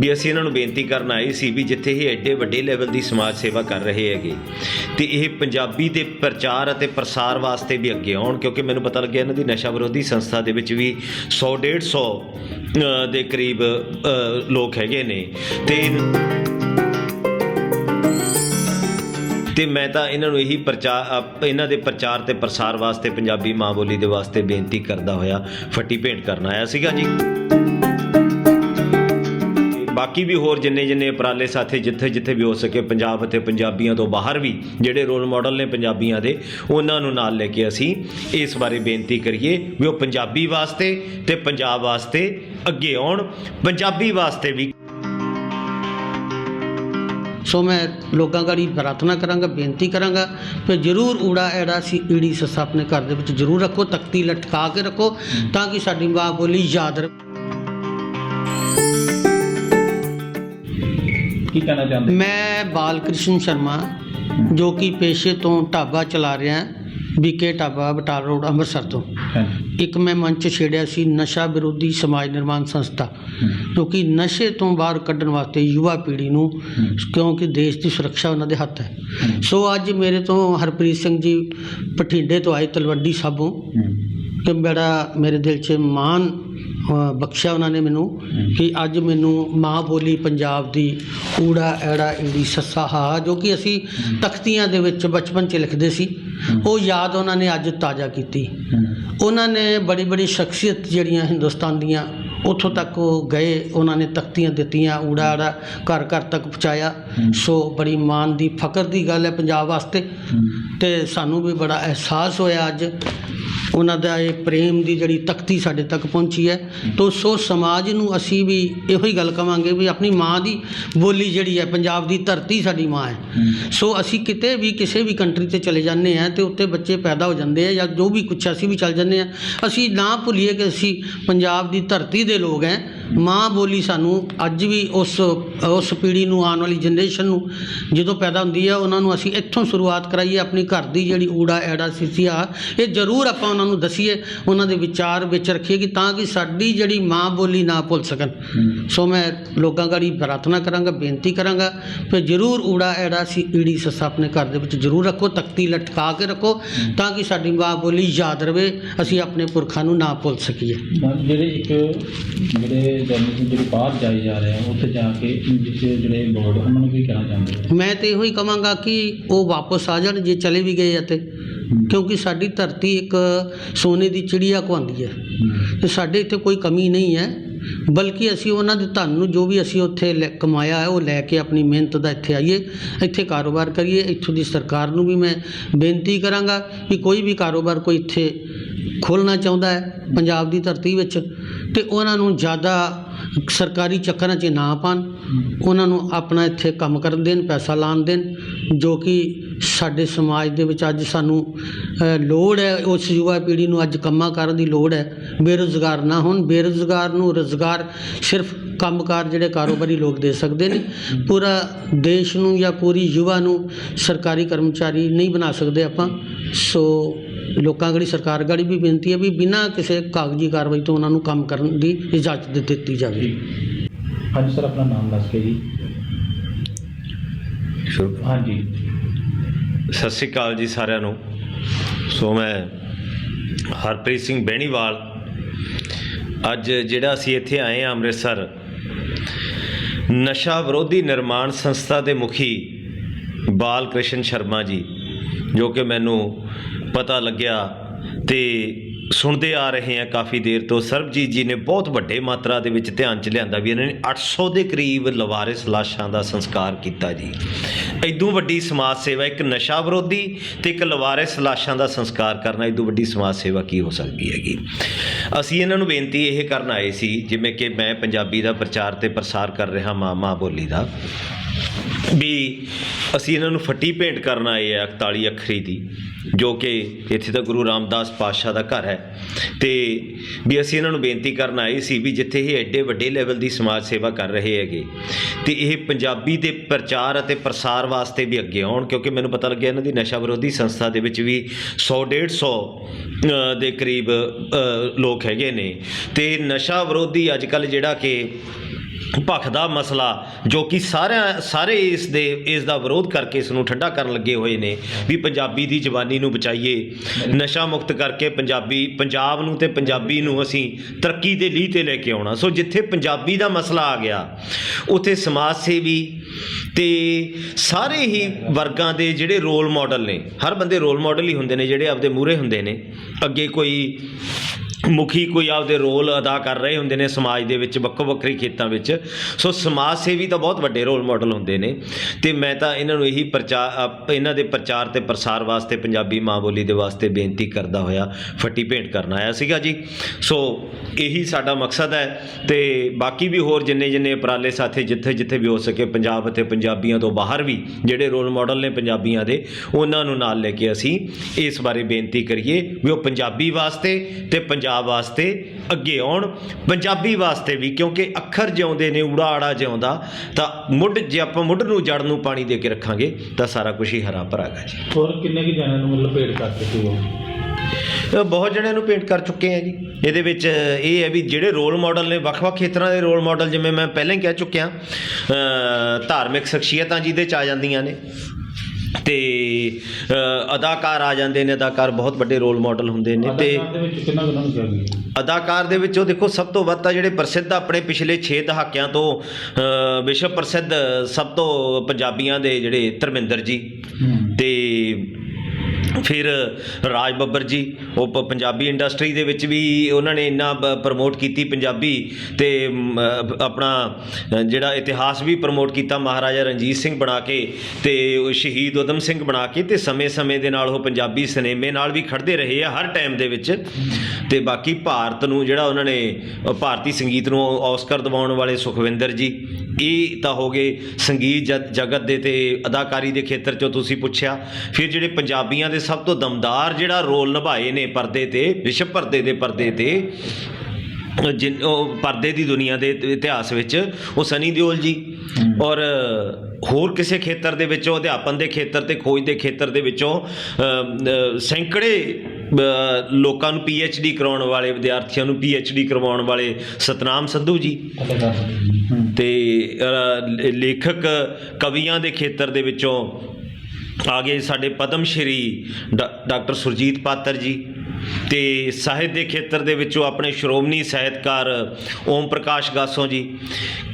ਵੀ ਅਸੀਂ ਇਹਨਾਂ ਨੂੰ ਬੇਨਤੀ ਕਰਨ ਆਏ ਸੀ ਵੀ ਜਿੱਥੇ ਇਹ ਐਡੇ ਵੱਡੇ ਲੈਵਲ ਦੀ ਸਮਾਜ ਸੇਵਾ ਕਰ ਰਹੇ ਹੈਗੇ ਤੇ ਇਹ ਪੰਜਾਬੀ ਦੇ ਪ੍ਰਚਾਰ ਅਤੇ ਪ੍ਰਸਾਰ ਵਾਸਤੇ ਵੀ ਅੱਗੇ ਆਉਣ ਕਿਉਂਕਿ ਮੈਨੂੰ ਪਤਾ ਲੱਗਿਆ ਇਹਨਾਂ ਦੀ ਨਸ਼ਾ ਵਿਰੋਧੀ ਸੰਸਥਾ ਦੇ ਵਿੱਚ ਵੀ 100 150 ਅ, ਦੇ ਕਰੀਬ ਲੋਕ ਹੈਗੇ ਨੇ। ਤੇ ਤੇ ਮੈਂ ਤਾਂ ਇਹਨਾਂ ਨੂੰ ਇਹੀ ਪ੍ਰਚਾਰ ਇਹਨਾਂ ਦੇ ਪ੍ਰਚਾਰ ਤੇ ਪ੍ਰਸਾਰ ਵਾਸਤੇ ਪੰਜਾਬੀ ਮਾਂ ਬੋਲੀ ਦੇ ਵਾਸਤੇ ਬੇਨਤੀ ਕਰਦਾ ਹੋਇਆ ਫੱਟੀ ਭੇਂਟ ਕਰਨ ਆਇਆ ਸੀਗਾ ਜੀ। ਬਾਕੀ ਵੀ ਹੋਰ ਜਿੰਨੇ ਜਿੰਨੇ ਉਪਰਾਲੇ ਸਾਥੇ ਜਿੱਥੇ ਜਿੱਥੇ ਵੀ ਹੋ ਸਕੇ ਪੰਜਾਬ ਅਤੇ ਪੰਜਾਬੀਆਂ ਤੋਂ ਬਾਹਰ ਵੀ ਜਿਹੜੇ ਰੋਲ ਮਾਡਲ ਨੇ ਪੰਜਾਬੀਆਂ ਦੇ, ਉਹਨਾਂ ਨੂੰ ਨਾਲ ਲੈ ਕੇ ਅਸੀਂ ਇਸ ਬਾਰੇ ਬੇਨਤੀ ਕਰੀਏ ਵੀ ਉਹ ਪੰਜਾਬੀ ਵਾਸਤੇ ਤੇ ਪੰਜਾਬ ਵਾਸਤੇ ਅੱਗੇ ਆਉਣ, ਪੰਜਾਬੀ ਵਾਸਤੇ ਵੀ। ਸੋ ਮੈਂ ਲੋਕਾਂ ਗਾੜੀ ਪ੍ਰਾਰਥਨਾ ਕਰਾਂਗਾ, ਬੇਨਤੀ ਕਰਾਂਗਾ ਕਿ ਜਰੂਰ ਊੜਾ ਐੜਾ ਸੀ ਈੜੀ ਸੱਸਾ ਆਪਣੇ ਘਰ ਦੇ ਵਿੱਚ ਜਰੂਰ ਰੱਖੋ, ਤਖਤੀ ਲਟਕਾ ਕੇ ਰੱਖੋ, ਤਾਂ ਕਿ ਸਾਡੀ ਮਾਂ ਬੋਲੀ ਯਾਦ ਰਹੇ। ਕੀ ਕਹਿਣਾ ਚਾਹੁੰਦੇ ਮੈਂ ਬਾਲ ਕ੍ਰਿਸ਼ਨ ਸ਼ਰਮਾ ਜੋ ਕਿ ਪੇਸ਼ੇ ਤੋਂ ਢਾਬਾ ਚਲਾ ਰਿਹਾ ਬੀਕੇ ਢਾਬਾ ਬਟਾਲਾ ਰੋਡ ਅੰਮ੍ਰਿਤਸਰ ਤੋਂ। ਇੱਕ ਮੈਂ ਮੰਚ ਛੇੜਿਆ ਸੀ ਨਸ਼ਾ ਵਿਰੋਧੀ ਸਮਾਜ ਨਿਰਮਾਣ ਸੰਸਥਾ ਜੋ ਕਿ ਨਸ਼ੇ ਤੋਂ ਬਾਹਰ ਕੱਢਣ ਵਾਸਤੇ ਯੁਵਾ ਪੀੜ੍ਹੀ ਨੂੰ ਕਿਉਂਕਿ ਦੇਸ਼ ਦੀ ਸੁਰੱਖਿਆ ਉਹਨਾਂ ਦੇ ਹੱਥ ਹੈ। ਸੋ ਅੱਜ ਮੇਰੇ ਤੋਂ ਹਰਪ੍ਰੀਤ ਸਿੰਘ ਜੀ ਪਠਿੰਡੇ ਤੋਂ ਆਏ ਤਲਵੰਡੀ ਸਾਬੋਂ ਕਿ ਬੜਾ ਮੇਰੇ ਦਿਲ 'ਚ ਮਾਣ ਬਖਸ਼ਿਆ ਉਹਨਾਂ ਨੇ ਮੈਨੂੰ ਕਿ ਅੱਜ ਮੈਨੂੰ ਮਾਂ ਬੋਲੀ ਪੰਜਾਬ ਦੀ ਊੜਾ ਐੜਾ ਈੜੀ ਸੱਸਾ ਹਾ ਜੋ ਕਿ ਅਸੀਂ ਤਖਤੀਆਂ ਦੇ ਵਿੱਚ ਬਚਪਨ 'ਚ ਲਿਖਦੇ ਸੀ। ਉਹ ਯਾਦ ਉਹਨਾਂ ਨੇ ਅੱਜ ਤਾਜ਼ਾ ਕੀਤੀ। ਉਹਨਾਂ ਨੇ ਬੜੀ ਬੜੀ ਸ਼ਖਸੀਅਤ ਜਿਹੜੀਆਂ ਹਿੰਦੁਸਤਾਨ ਦੀਆਂ ਉੱਥੋਂ ਤੱਕ ਉਹ ਗਏ, ਉਹਨਾਂ ਨੇ ਤਖਤੀਆਂ ਦਿੱਤੀਆਂ, ਊੜਾ ਆੜਾ ਘਰ ਘਰ ਤੱਕ ਪਹੁੰਚਾਇਆ। ਸੋ ਬੜੀ ਮਾਣ ਦੀ ਫ਼ਕਰ ਦੀ ਗੱਲ ਹੈ ਪੰਜਾਬ ਵਾਸਤੇ। ਤੇ ਸਾਨੂੰ ਵੀ ਬੜਾ ਅਹਿਸਾਸ ਹੋਇਆ ਅੱਜ। ਉਹਨਾਂ ਦਾ ਇਹ ਪ੍ਰੇਮ ਦੀ ਜਿਹੜੀ ਤਖਤੀ ਸਾਡੇ ਤੱਕ ਪਹੁੰਚੀ ਹੈ। ਤੋ ਸੋ ਸਮਾਜ ਨੂੰ ਅਸੀਂ ਵੀ ਇਹੋ ਹੀ ਗੱਲ ਕਵਾਂਗੇ ਵੀ ਆਪਣੀ ਮਾਂ ਦੀ ਬੋਲੀ ਜਿਹੜੀ ਹੈ, ਪੰਜਾਬ ਦੀ ਧਰਤੀ ਸਾਡੀ ਮਾਂ ਹੈ। ਸੋ ਅਸੀਂ ਕਿਤੇ ਵੀ ਕਿਸੇ ਵੀ ਕੰਟਰੀ ਤੇ ਚਲੇ ਜਾਂਦੇ ਆ ਤੇ ਉੱਤੇ ਬੱਚੇ ਪੈਦਾ ਹੋ ਜਾਂਦੇ ਆ ਜਾਂ ਜੋ ਵੀ ਕੁਛ ਅਸੀਂ ਵੀ ਚੱਲ ਜਾਂਦੇ ਆ ਅਸੀਂ ਨਾ ਭੁੱਲੀਏ ਕਿ ਅਸੀਂ ਪੰਜਾਬ ਦੀ ਧਰਤੀ ਦੇ ਲੋਕ ਹੈ। ਮਾਂ ਬੋਲੀ ਸਾਨੂੰ ਅੱਜ ਵੀ ਉਸ ਉਸ ਪੀੜ੍ਹੀ ਨੂੰ ਆਉਣ ਵਾਲੀ ਜਨਰੇਸ਼ਨ ਨੂੰ ਜਦੋਂ ਪੈਦਾ ਹੁੰਦੀ ਹੈ, ਉਹਨਾਂ ਨੂੰ ਅਸੀਂ ਇੱਥੋਂ ਸ਼ੁਰੂਆਤ ਕਰਾਈਏ ਆਪਣੀ ਘਰ ਦੀ ਜਿਹੜੀ ਊੜਾ ਐੜਾ ਸਿਸਿਆ ਇਹ ਜ਼ਰੂਰ ਆਪਾਂ ਉਹਨਾਂ ਨੂੰ ਦਸੀਏ ਉਹਨਾਂ ਦੇ ਵਿਚਾਰ ਵਿੱਚ ਰੱਖੀਏ ਕਿ ਤਾਂ ਕਿ ਸਾਡੀ ਜਿਹੜੀ ਮਾਂ ਬੋਲੀ ਨਾ ਭੁੱਲ ਸਕਣ। ਸੋ ਮੈਂ ਲੋਕਾਂ ਗਾੜੀ ਪ੍ਰਾਰਥਨਾ ਕਰਾਂਗਾ ਬੇਨਤੀ ਕਰਾਂਗਾ ਕਿ ਜਰੂਰ ਊੜਾ ਐੜਾ ਸੀ ਈੜੀ ਸੱਸਾ ਆਪਣੇ ਘਰ ਦੇ ਵਿੱਚ ਜਰੂਰ ਰੱਖੋ ਤਖਤੀ ਲਟਕਾ ਕੇ ਰੱਖੋ ਤਾਂ ਕਿ ਸਾਡੀ ਮਾਂ ਬੋਲੀ ਯਾਦ ਰਵੇ ਅਸੀਂ ਆਪਣੇ ਪੁਰਖਾਂ ਨੂੰ ਨਾ ਭੁੱਲ ਸਕੀਏ। ਜਿਹੜੇ ਇੱਕ ਜਿਹੜੇ ਜਰਨਲਿਸਟ ਜਿਹੜੇ ਬਾਹਰ ਜਾਈ ਜਾ ਰਹੇ ਆ ਉੱਥੇ ਜਾ ਕੇ ਇੰਗਲਿਸ਼ ਜਿਹੜੇ ਬੋਰਡ ਉਹਨਾਂ ਨੂੰ ਕੀ ਕਹਿਣਾ ਚਾਹੁੰਦੇ ਮੈਂ ਤੇ ਇਹੋ ਹੀ ਕਹਾਂਗਾ ਕਿ ਉਹ ਵਾਪਸ ਆ ਜਾਣ ਜੇ ਚਲੇ ਵੀ ਗਏ ਆ ਤੇ। ਕਿਉਂਕਿ ਸਾਡੀ ਧਰਤੀ ਇੱਕ ਸੋਨੇ ਦੀ ਚਿੜੀਆ ਕਹਾਉਂਦੀ ਹੈ। ਤੇ ਸਾਡੇ ਇੱਥੇ ਕੋਈ ਕਮੀ ਨਹੀਂ ਹੈ। ਬਲਕਿ ਅਸੀਂ ਉਹਨਾਂ ਦੇ ਧਨ ਨੂੰ ਜੋ ਵੀ ਅਸੀਂ ਉੱਥੇ ਕਮਾਇਆ ਹੈ ਉਹ ਲੈ ਕੇ ਆਪਣੀ ਮਿਹਨਤ ਦਾ ਇੱਥੇ ਆਈਏ ਇੱਥੇ ਕਾਰੋਬਾਰ ਕਰੀਏ। ਇੱਥੋਂ ਦੀ ਸਰਕਾਰ ਨੂੰ ਵੀ ਮੈਂ ਬੇਨਤੀ ਕਰਾਂਗਾ ਕਿ ਕੋਈ ਵੀ ਕਾਰੋਬਾਰ ਕੋਈ ਇੱਥੇ ਖੋਲ੍ਹਣਾ ਚਾਹੁੰਦਾ ਹੈ ਪੰਜਾਬ ਦੀ ਧਰਤੀ ਵਿੱਚ ਤੇ ਉਹਨਾਂ ਨੂੰ ਜ਼ਿਆਦਾ ਸਰਕਾਰੀ ਚੱਕਰਾਂ 'ਚ ਨਾ ਪਾਣ ਉਹਨਾਂ ਨੂੰ ਆਪਣਾ ਇੱਥੇ ਕੰਮ ਕਰਨ ਦੇਣ ਪੈਸਾ ਲਾਣ ਦੇਣ। ਜੋ ਕਿ ਸਾਡੇ ਸਮਾਜ ਦੇ ਵਿੱਚ ਅੱਜ ਸਾਨੂੰ ਲੋੜ ਹੈ, ਉਸ ਯੁਵਾ ਪੀੜ੍ਹੀ ਨੂੰ ਅੱਜ ਕੰਮਾਂ ਕਰਨ ਦੀ ਲੋੜ ਹੈ। ਬੇਰੁਜ਼ਗਾਰ ਨਾ ਹੋਣ। ਬੇਰੁਜ਼ਗਾਰ ਨੂੰ ਰੁਜ਼ਗਾਰ ਸਿਰਫ ਕੰਮਕਾਰ ਜਿਹੜੇ ਕਾਰੋਬਾਰੀ ਲੋਕ ਦੇ ਸਕਦੇ ਨੇ। ਪੂਰਾ ਦੇਸ਼ ਨੂੰ ਜਾਂ ਪੂਰੀ ਯੁਵਾ ਨੂੰ ਸਰਕਾਰੀ ਕਰਮਚਾਰੀ ਨਹੀਂ ਬਣਾ ਸਕਦੇ ਆਪਾਂ। ਸੋ ਲੋਕਾਂ ਗੜੀ ਸਰਕਾਰ ਗੜੀ ਵੀ ਬੇਨਤੀ ਹੈ ਵੀ ਬਿਨਾਂ ਕਿਸੇ ਕਾਗਜ਼ੀ ਕਾਰਵਾਈ ਤੋਂ ਉਹਨਾਂ ਨੂੰ ਕੰਮ ਕਰਨ ਦੀ ਇਜਾਜ਼ਤ ਦਿੱਤੀ ਜਾਵੇ। ਹਾਂਜੀ, ਸਰ, ਆਪਣਾ ਨਾਮ ਦੱਸ ਕੇ ਜੀ। ਸ਼ੁਰੂ ਹਾਂਜੀ। ਸਤਿ ਸ੍ਰੀ ਅਕਾਲ ਜੀ ਸਾਰਿਆਂ ਨੂੰ। ਸੋ ਮੈਂ ਹਰਪ੍ਰੀਤ ਸਿੰਘ ਬਹਿਣੀਵਾਲ ਅੱਜ ਜਿਹੜਾ ਅਸੀਂ ਇੱਥੇ ਆਏ ਹਾਂ ਅੰਮ੍ਰਿਤਸਰ ਨਸ਼ਾ ਵਿਰੋਧੀ ਨਿਰਮਾਣ ਸੰਸਥਾ ਦੇ ਮੁਖੀ ਬਾਲ ਕ੍ਰਿਸ਼ਨ ਸ਼ਰਮਾ ਜੀ ਜੋ ਕਿ ਮੈਨੂੰ ਪਤਾ ਲੱਗਿਆ ਤੇ ਸੁਣਦੇ ਆ ਰਹੇ ਆ ਕਾਫੀ ਦੇਰ ਤੋਂ। ਸਰਬਜੀਤ ਜੀ ਨੇ ਬਹੁਤ ਵੱਡੇ ਮਾਤਰਾ ਦੇ ਵਿੱਚ ਧਿਆਨ ਚ ਲਿਆਂਦਾ ਵੀ ਇਹਨਾਂ ਨੇ 800 ਦੇ ਕਰੀਬ ਲਵਾਰਿਸ ਲਾਸ਼ਾਂ ਦਾ ਸੰਸਕਾਰ ਕੀਤਾ ਜੀ। ਐਦੋਂ ਵੱਡੀ ਸਮਾਜ ਸੇਵਾ, ਇੱਕ ਨਸ਼ਾ ਵਿਰੋਧੀ ਤੇ ਇੱਕ ਲਵਾਰਿਸ ਲਾਸ਼ਾਂ ਦਾ ਸੰਸਕਾਰ ਕਰਨਾ ਐਦੋਂ ਵੱਡੀ ਸਮਾਜ ਸੇਵਾ ਕੀ ਹੋ ਸਕਦੀ ਹੈਗੀ? ਅਸੀਂ ਇਹਨਾਂ ਨੂੰ ਬੇਨਤੀ ਇਹ ਕਰਨ ਆਏ ਸੀ, ਜਿਵੇਂ ਕਿ ਮੈਂ ਪੰਜਾਬੀ ਦਾ ਪ੍ਰਚਾਰ ਤੇ ਪ੍ਰਸਾਰ ਕਰ ਰਿਹਾ ਮਾਂ ਮਾਂ ਬੋਲੀ ਦਾ। ਵੀ ਅਸੀਂ ਇਹਨਾਂ ਨੂੰ ਫੱਟੀ ਭੇਂਟ ਕਰਨ ਆਏ ਆ 41 ਅੱਖਰੀ ਦੀ ਜੋ ਕਿ ਇੱਥੇ ਤਾਂ ਗੁਰੂ ਰਾਮਦਾਸ ਪਾਤਸ਼ਾਹ ਦਾ ਘਰ ਹੈ। ਤੇ ਵੀ ਅਸੀਂ ਇਹਨਾਂ ਨੂੰ ਬੇਨਤੀ ਕਰਨ ਆਏ ਸੀ ਵੀ ਜਿੱਥੇ ਇਹ ਐਡੇ ਵੱਡੇ ਲੈਵਲ ਦੀ ਸਮਾਜ ਸੇਵਾ ਕਰ ਰਹੇ ਹੈਗੇ ਤੇ ਇਹ ਪੰਜਾਬੀ ਦੇ ਪ੍ਰਚਾਰ ਅਤੇ ਪ੍ਰਸਾਰ ਵਾਸਤੇ ਵੀ ਅੱਗੇ ਆਉਣ ਕਿਉਂਕਿ ਮੈਨੂੰ ਪਤਾ ਲੱਗਿਆ ਇਹਨਾਂ ਦੀ ਨਸ਼ਾ ਵਿਰੋਧੀ ਸੰਸਥਾ ਦੇ ਵਿੱਚ ਵੀ 100 150 ਅ, ਦੇ ਕਰੀਬ ਲੋਕ ਹੈਗੇ ਨੇ। ਤੇ ਨਸ਼ਾ ਵਿਰੋਧੀ ਅੱਜ ਕੱਲ ਜਿਹੜਾ ਕਿ ਭਖ ਦਾ ਮਸਲਾ ਜੋ ਕਿ ਸਾਰਿਆਂ ਸਾਰੇ ਇਸ ਦੇ ਇਸ ਦਾ ਵਿਰੋਧ ਕਰਕੇ ਇਸ ਨੂੰ ਠੰਡਾ ਕਰਨ ਲੱਗੇ ਹੋਏ ਨੇ ਵੀ ਪੰਜਾਬੀ ਦੀ ਜਵਾਨੀ ਨੂੰ ਬਚਾਈਏ, ਨਸ਼ਾ ਮੁਕਤ ਕਰਕੇ ਪੰਜਾਬੀ, ਪੰਜਾਬ ਨੂੰ ਤੇ ਪੰਜਾਬੀ ਨੂੰ ਅਸੀਂ ਤਰੱਕੀ ਦੇ ਲੀਹ ਤੇ ਲੈ ਕੇ ਆਉਣਾ। ਸੋ ਜਿੱਥੇ ਪੰਜਾਬੀ ਦਾ ਮਸਲਾ ਆ ਗਿਆ, ਉੱਥੇ ਸਮਾਜ ਸੇਵੀ ਤੇ ਸਾਰੇ ਹੀ ਵਰਗਾਂ ਦੇ ਜਿਹੜੇ ਰੋਲ ਮਾਡਲ ਨੇ, ਹਰ ਬੰਦੇ ਰੋਲ ਮਾਡਲ ਹੀ ਹੁੰਦੇ ਨੇ, ਜਿਹੜੇ ਆਪਦੇ ਮੂਹਰੇ ਹੁੰਦੇ ਨੇ। ਅੱਗੇ ਕੋਈ ਮੁਖੀ ਕੋਈ ਆਪਦੇ ਰੋਲ ਅਦਾ ਕਰ ਰਹੇ ਹੁੰਦੇ ਨੇ ਸਮਾਜ ਦੇ ਵਿੱਚ ਵੱਖੋ ਵੱਖਰੇ ਖੇਤਾਂ ਵਿੱਚ। ਸੋ ਸਮਾਜ ਸੇਵੀ ਤਾਂ ਬਹੁਤ ਵੱਡੇ ਰੋਲ ਮਾਡਲ ਹੁੰਦੇ ਨੇ ਤੇ ਮੈਂ ਤਾਂ ਇਹਨਾਂ ਨੂੰ ਇਹੀ ਪ੍ਰਚਾਰ ਇਹਨਾਂ ਦੇ ਪ੍ਰਚਾਰ ਤੇ ਪ੍ਰਸਾਰ ਵਾਸਤੇ ਪੰਜਾਬੀ ਮਾਂ ਬੋਲੀ ਦੇ ਵਾਸਤੇ ਬੇਨਤੀ ਕਰਦਾ ਹੋਇਆ, ਫੱਟੀ ਭੇਂਟ ਕਰਨ ਆਇਆ ਸੀਗਾ ਜੀ। ਸੋ ਇਹੀ ਸਾਡਾ ਮਕਸਦ ਹੈ ਤੇ ਬਾਕੀ ਵੀ ਹੋਰ ਜਿੰਨੇ ਜਿੰਨੇ ਉਪਰਾਲੇ ਸਾਥੇ ਜਿੱਥੇ ਜਿੱਥੇ ਵੀ ਹੋ ਸਕੇ ਪੰਜਾਬ ਅਤੇ ਪੰਜਾਬੀਆਂ ਤੋਂ ਬਾਹਰ ਵੀ ਜਿਹੜੇ ਰੋਲ ਮਾਡਲ ਨੇ ਪੰਜਾਬੀਆਂ ਦੇ, ਉਹਨਾਂ ਨੂੰ ਨਾਲ ਲੈ ਕੇ ਅਸੀਂ ਇਸ ਬਾਰੇ ਬੇਨਤੀ ਕਰੀਏ ਵੀ ਉਹ ਪੰਜਾਬੀ ਵਾਸਤੇ ਤੇ ਪੰਜਾਬ ਵਾਸਤੇ ਅੱਗੇ ਆਉਣ ਪੰਜਾਬੀ ਵਾਸਤੇ ਵੀ ਕਿਉਂਕਿ ਅੱਖਰ ਜਿਉਂਦੇ ਨੇ ਊੜਾ ਆੜਾ ਜਿਉਂਦਾ ਤਾਂ ਮੁੱਢ ਜੇ ਆਪਾਂ ਮੁੱਢ ਨੂੰ ਜੜ ਨੂੰ ਪਾਣੀ ਦੇ ਕੇ ਰੱਖਾਂਗੇ ਤਾਂ ਸਾਰਾ ਕੁਝ ਹੀ ਹਰਾ ਭਰਾਗਾ ਜੀ। ਹੋਰ ਕਿੰਨੇ ਕੁ ਜਣਿਆਂ ਨੂੰ ਮਤਲਬ ਭੇਟ ਕਰ ਚੁੱਕੇ ਹੋ? ਬਹੁਤ ਜਣਿਆਂ ਨੂੰ ਪੇਂਟ ਕਰ ਚੁੱਕੇ ਆ ਜੀ। ਇਹਦੇ ਵਿੱਚ ਇਹ ਹੈ ਵੀ ਜਿਹੜੇ ਰੋਲ ਮਾਡਲ ਨੇ ਵੱਖ-ਵੱਖ ਖੇਤਰਾਂ ਦੇ ਰੋਲ ਮਾਡਲ ਜਿਵੇਂ ਮੈਂ ਪਹਿਲਾਂ ਹੀ ਕਹਿ ਚੁੱਕਿਆ ਧਾਰਮਿਕ ਸ਼ਖਸੀਅਤਾਂ ਜਿਹਦੇ ਚ ਆ ਜਾਂਦੀਆਂ ਨੇ ਤੇ ਅਦਾਕਾਰ ਆ ਜਾਂਦੇ ਨੇ ਅਦਾਕਾਰ ਬਹੁਤ ਵੱਡੇ ਰੋਲ ਮਾਡਲ ਹੁੰਦੇ ਨੇ ਤੇ ਅਦਾਕਾਰ ਦੇ ਵਿੱਚ ਵਿੱਚੋਂ ਦੇਖੋ ਸਭ ਤੋਂ ਵੱਧ ਤਾਂ ਜਿਹੜੇ ਪ੍ਰਸਿੱਧ ਆਪਣੇ ਪਿਛਲੇ 6 ਦਹਾਕਿਆਂ ਤੋਂ ਵਿਸ਼ਵ ਪ੍ਰਸਿੱਧ ਸਭ ਤੋਂ ਪੰਜਾਬੀਆਂ ਦੇ ਜਿਹੜੇ ਧਰਮਿੰਦਰ ਜੀ ਤੇ ਫਿਰ ਰਾਜ ਬੱਬਰ ਜੀ, ਉਹ ਪ- ਪੰਜਾਬੀ ਇੰਡਸਟਰੀ ਦੇ ਵਿੱਚ ਵੀ ਉਹਨਾਂ ਨੇ ਇੰਨਾ ਪ੍ਰਮੋਟ ਕੀਤੀ ਪੰਜਾਬੀ ਤੇ ਆਪਣਾ ਜਿਹੜਾ ਇਤਿਹਾਸ ਵੀ ਪ੍ਰਮੋਟ ਕੀਤਾ ਮਹਾਰਾਜਾ ਰਣਜੀਤ ਸਿੰਘ ਬਣਾ ਕੇ ਤੇ ਉਹ ਸ਼ਹੀਦ ਉਦਮ ਸਿੰਘ ਬਣਾ ਕੇ ਤੇ ਸਮੇਂ-ਸਮੇਂ ਦੇ ਨਾਲ ਉਹ ਪੰਜਾਬੀ ਸਿਨੇਮੇ ਨਾਲ ਵੀ ਖੜਦੇ ਰਹੇ ਆ ਹਰ ਟਾਈਮ ਦੇ ਵਿੱਚ ਤੇ ਬਾਕੀ ਭਾਰਤ ਨੂੰ ਜਿਹੜਾ ਉਹਨਾਂ ਨੇ ਭਾਰਤੀ ਸੰਗੀਤ ਨੂੰ ਔਸਕਰ ਦਿਵਾਉਣ ਵਾਲੇ ਸੁਖਵਿੰਦਰ ਜੀ ਇਹ ਤਾਂ ਹੋ ਗਏ ਸੰਗੀਤ ਜਗਤ ਦੇ ਤੇ ਅਦਾਕਾਰੀ ਦੇ ਖੇਤਰ ਚੋਂ ਤੁਸੀਂ ਪੁੱਛਿਆ। ਫਿਰ ਜਿਹੜੇ ਪੰਜਾਬੀਆਂ ਦੇ ਸਭ ਤੋਂ ਦਮਦਾਰ ਜਿਹੜਾ ਰੋਲ ਨਿਭਾਏ ਨੇ ਪਰਦੇ ਤੇ ਵਿਸ਼ਵ ਪਰਦੇ ਦੇ ਪਰਦੇ ਤੇ ਜਿਨ ਉਹ ਪਰਦੇ ਦੀ ਦੁਨੀਆ ਦੇ ਇਤ- ਇਤਿਹਾਸ ਵਿੱਚ ਉਹ ਸਨੀ ਦਿਓਲ ਜੀ ਔਰ ਹੋਰ ਕਿਸੇ ਖੇਤਰ ਦੇ ਵਿੱਚੋਂ ਅਧਿਆਪਨ ਦੇ ਖੇਤਰ ਤੇ ਖੋਜ ਦੇ ਖੇਤਰ ਦੇ ਵਿੱਚੋਂ ਸੈਂਕੜੇ ਲੋਕਾਂ ਨੂੰ ਪੀ ਡੀ ਕਰਾਉਣ ਵਾਲੇ ਵਿਦਿਆਰਥੀਆਂ ਨੂੰ ਪੀ ਡੀ ਕਰਵਾਉਣ ਵਾਲੇ ਸਤਨਾਮ ਸੰਧੂ ਜੀ। ਤੇ ਲੇਖਕ ਕਵੀਆਂ ਦੇ ਖੇਤਰ ਦੇ ਵਿੱਚੋਂ ਆ ਗਏ ਸਾਡੇ ਪਦਮ ਸ਼੍ਰੀ ਡਾ- ਡਾਕਟਰ ਸੁਰਜੀਤ ਪਾਤਰ ਜੀ। ਤੇ ਸਾਹਿਤ ਦੇ ਖੇਤਰ ਦੇ ਵਿੱਚੋਂ ਆਪਣੇ ਸ਼੍ਰੋਮਣੀ ਸਾਹਿਤਕਾਰ ਓਮ ਪ੍ਰਕਾਸ਼ ਗਾਸੋਂ ਜੀ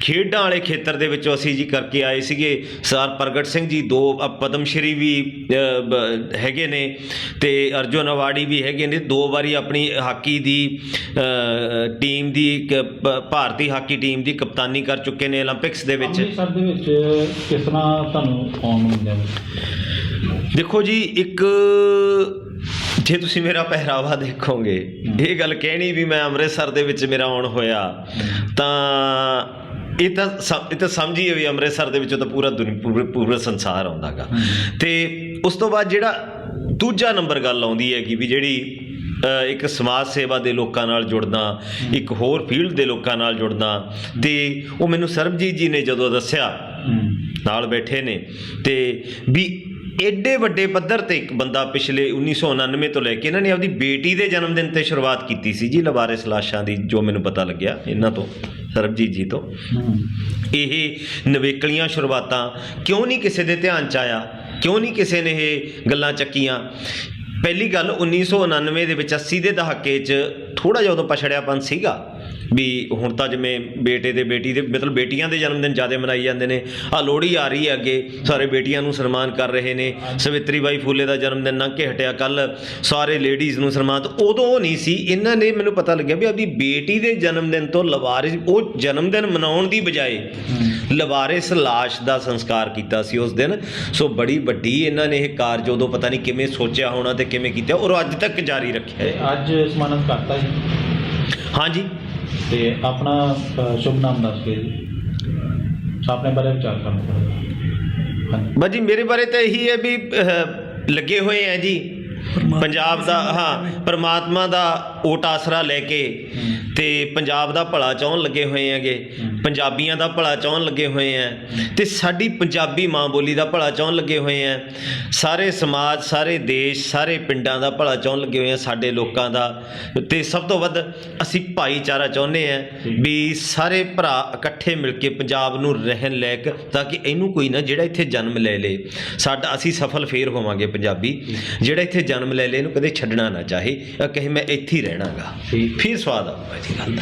ਖੇਡਾਂ ਵਾਲੇ ਖੇਤਰ ਦੇ ਵਿੱਚੋਂ ਅਸੀਂ ਜੀ ਕਰਕੇ ਆਏ ਸੀਗੇ। ਸਰ ਪ੍ਰਗਟ ਸਿੰਘ ਜੀ ਦੋ ਪਦਮਸ਼੍ਰੀ ਵੀ ਹੈਗੇ ਨੇ ਤੇ ਅਰਜੁਨ ਅਵਾਰਡੀ ਵੀ ਹੈਗੇ ਨੇ। ਦੋ ਵਾਰੀ ਆਪਣੀ ਹਾਕੀ ਦੀ ਟੀਮ ਦੀ ਭਾਰਤੀ ਹਾਕੀ ਟੀਮ ਦੀ ਕਪਤਾਨੀ ਕਰ ਚੁੱਕੇ ਨੇ 올림픽ਸ ਦੇ ਵਿੱਚ। ਦੇ ਵਿੱਚ ਕਿਸ ਤਰ੍ਹਾਂ ਤੁਹਾਨੂੰ ਫੋਨ ਮਿਲਿਆ? ਦੇਖੋ ਜੀ ਇੱਕ ਜੇ ਤੁਸੀਂ ਮੇਰਾ ਪਹਿਰਾਵਾ ਦੇਖੋਗੇ ਇਹ ਗੱਲ ਕਹਿਣੀ ਵੀ ਮੈਂ ਅੰਮ੍ਰਿਤਸਰ ਦੇ ਵਿੱਚ ਮੇਰਾ ਆਉਣ ਹੋਇਆ ਤਾਂ ਇਹ ਤਾਂ ਇਹ ਤਾਂ ਸਮਝੀਏ ਵੀ ਅੰਮ੍ਰਿਤਸਰ ਦੇ ਵਿੱਚੋਂ ਤਾਂ ਪੂਰਾ ਦੁਨੀ ਪੂਰੇ ਸੰਸਾਰ ਆਉਂਦਾਗਾ। ਤੇ ਉਸ ਤੋਂ ਬਾਅਦ ਜਿਹੜਾ ਦੂਜਾ ਨੰਬਰ ਗੱਲ ਆਉਂਦੀ ਹੈ ਕਿ ਵੀ ਜਿਹੜੀ ਇੱਕ ਸਮਾਜ ਸੇਵਾ ਦੇ ਲੋਕਾਂ ਨਾਲ ਜੁੜਨਾ ਇੱਕ ਹੋਰ ਫੀਲਡ ਦੇ ਲੋਕਾਂ ਨਾਲ ਜੁੜਨਾ ਤੇ ਉਹ ਮੈਨੂੰ ਸਰਬਜੀਤ ਜੀ ਨੇ ਜਦੋਂ ਦੱਸਿਆ ਨਾਲ ਬੈਠੇ ਨੇ ਤੇ ਵੀ ਐਡੇ ਵੱਡੇ ਪੱਧਰ ਤੇ ਇੱਕ ਬੰਦਾ ਪਿਛਲੇ 1999 ਤੋਂ ਲੈ ਕੇ ਇਹਨਾਂ ਨੇ ਆਪਦੀ ਬੇਟੀ ਦੇ ਜਨਮ ਦਿਨ ਤੇ ਸ਼ੁਰੂਆਤ ਕੀਤੀ ਸੀ ਜੀ, ਲਵਾਰਿਸ ਲਾਸ਼ਾਂ ਦੀ, ਜੋ ਮੈਨੂੰ ਪਤਾ ਲੱਗਿਆ ਇਹਨਾਂ ਤੋਂ, ਸਰਬਜੀਤ ਜੀ ਤੋਂ। ਇਹ ਨਵੇਕਲੀਆਂ ਸ਼ੁਰੂਆਤਾਂ ਕਿਉਂ ਨਹੀਂ ਕਿਸੇ ਦੇ ਧਿਆਨ ਚ ਆਇਆ? ਕਿਉਂ ਨਹੀਂ ਕਿਸੇ ਨੇ ਇਹ ਗੱਲਾਂ ਚੱਕੀਆਂ? ਪਹਿਲੀ ਗੱਲ 1999 ਦੇ ਵਿੱਚ 80 ਦੇ ਦਹਾਕੇ 'ਚ ਥੋੜਾ ਜਿਹਾ ਉਦੋਂ ਪਛੜਿਆਪਨ ਸੀਗਾ। ਵੀ ਹੁਣ ਤਾਂ ਜਿਵੇਂ ਬੇਟੇ ਤੇ ਬੇਟੀ ਦੇ ਮਤਲਬ ਬੇਟੀਆਂ ਦੇ ਜਨਮ ਦਿਨ ਜ਼ਿਆਦਾ ਮਨਾਈ ਜਾਂਦੇ ਨੇ। ਆ ਲੋਹੜੀ ਆ ਰਹੀ ਹੈ ਅੱਗੇ ਸਾਰੇ ਬੇਟੀਆਂ ਨੂੰ ਸਨਮਾਨ ਕਰ ਰਹੇ ਨੇ। ਸਵਿਤਰੀ ਬਾਈ ਫੂਲੇ ਦਾ ਜਨਮ ਦਿਨ ਲੰਘ ਕੇ ਹਟਿਆ ਕੱਲ ਸਾਰੇ ਲੇਡੀਜ਼ ਨੂੰ ਸਨਮਾਨ ਉਦੋਂ ਉਹ ਨਹੀਂ ਸੀ ਇਹਨਾਂ ਨੇ ਮੈਨੂੰ ਪਤਾ ਲੱਗਿਆ ਵੀ ਆਪਦੀ ਬੇਟੀ ਦੇ ਜਨਮ ਦਿਨ ਤੋਂ ਲਵਾਰਿਸ ਉਹ ਜਨਮ ਦਿਨ ਮਨਾਉਣ ਦੀ ਬਜਾਏ ਲਵਾਰਿਸ ਲਾਸ਼ ਦਾ ਸੰਸਕਾਰ ਕੀਤਾ ਸੀ ਉਸ ਦਿਨ। ਸੋ ਬੜੀ ਵੱਡੀ ਇਹਨਾਂ ਨੇ ਇਹ ਕਾਰਜ ਉਦੋਂ ਪਤਾ ਨਹੀਂ ਕਿਵੇਂ ਸੋਚਿਆ ਹੋਣਾ ਤੇ ਕਿਵੇਂ ਕੀਤਾ ਔਰ ਅੱਜ ਤੱਕ ਜਾਰੀ ਰੱਖਿਆ ਹੈ। ਅੱਜ ਸਮਾਨਤ ਕਰਤਾ ਜੀ। ਹਾਂਜੀ। ਤੇ ਆਪਣਾ ਅ, ਸ਼ੁਭ ਨਾਮ ਦੱਸ ਕੇ ਜੀ। ਆਪਣੇ ਬਾਰੇ ਵਿਚਾਰ ਕਰਨਾ ਪੜੇਗਾ ਹਾਂਜੀ। ਬਾਜੀ ਮੇਰੇ ਬਾਰੇ ਤਾਂ ਇਹੀ ਹੈ ਵੀ ਅਹ, ਲੱਗੇ ਹੋਏ ਆ ਜੀ। ਪੰਜਾਬ ਦਾ ਹਾਂ ਪਰਮਾਤਮਾ ਦਾ ਓਟ ਆਸਰਾ ਲੈ ਕੇ ਤੇ ਪੰਜਾਬ ਦਾ ਭਲਾ ਚਾਹਣ ਲੱਗੇ ਹੋਏ ਹੈਗੇ। ਪੰਜਾਬੀਆਂ ਦਾ ਭਲਾ ਚਾਹਣ ਲੱਗੇ ਹੋਏ ਆ ਤੇ ਸਾਡੀ ਪੰਜਾਬੀ ਮਾਂ ਬੋਲੀ ਦਾ ਭਲਾ ਚਾਹਣ ਲੱਗੇ ਹੋਏ ਆ ਸਾਰੇ ਸਮਾਜ ਸਾਰੇ ਦੇਸ਼ ਸਾਰੇ ਪਿੰਡਾਂ ਦਾ ਭਲਾ ਚਾਹਣ ਲੱਗੇ ਹੋਏ ਆ ਸਾਡੇ ਲੋਕਾਂ ਦਾ। ਤੇ ਸਭ ਤੋਂ ਵੱਧ ਅਸੀਂ ਭਾਈਚਾਰਾ ਚਾਹੁੰਦੇ ਆ ਵੀ ਸਾਰੇ ਭਰਾ ਇਕੱਠੇ ਮਿਲ ਕੇ ਪੰਜਾਬ ਨੂੰ ਰਹਿਣ ਲਾਇਕ ਤਾਂ ਕਿ ਇਹਨੂੰ ਕੋਈ ਨਾ ਜਿਹੜਾ ਇੱਥੇ ਜਨਮ ਲੈ ਲੇ। ਸਾਡਾ ਅਸੀਂ ਸਫਲ ਫੇਰ ਹੋਵਾਂਗੇ ਪੰਜਾਬੀ। ਜਿਹੜਾ ਇੱਥੇ ਜਨਮ ਲੈ ਲੇ ਇਹਨੂੰ ਕਦੇ ਛੱਡਣਾ ਨਾ ਚਾਹੇ ਕਹੇ ਮੈਂ ਇੱਥੇ ਹੀ ਰਹਿਣਾਗਾ। ਫਿਰ ਸਵਾਦ ਆਊਗਾ ਇਹਦੀ ਗੱਲ ਦਾ।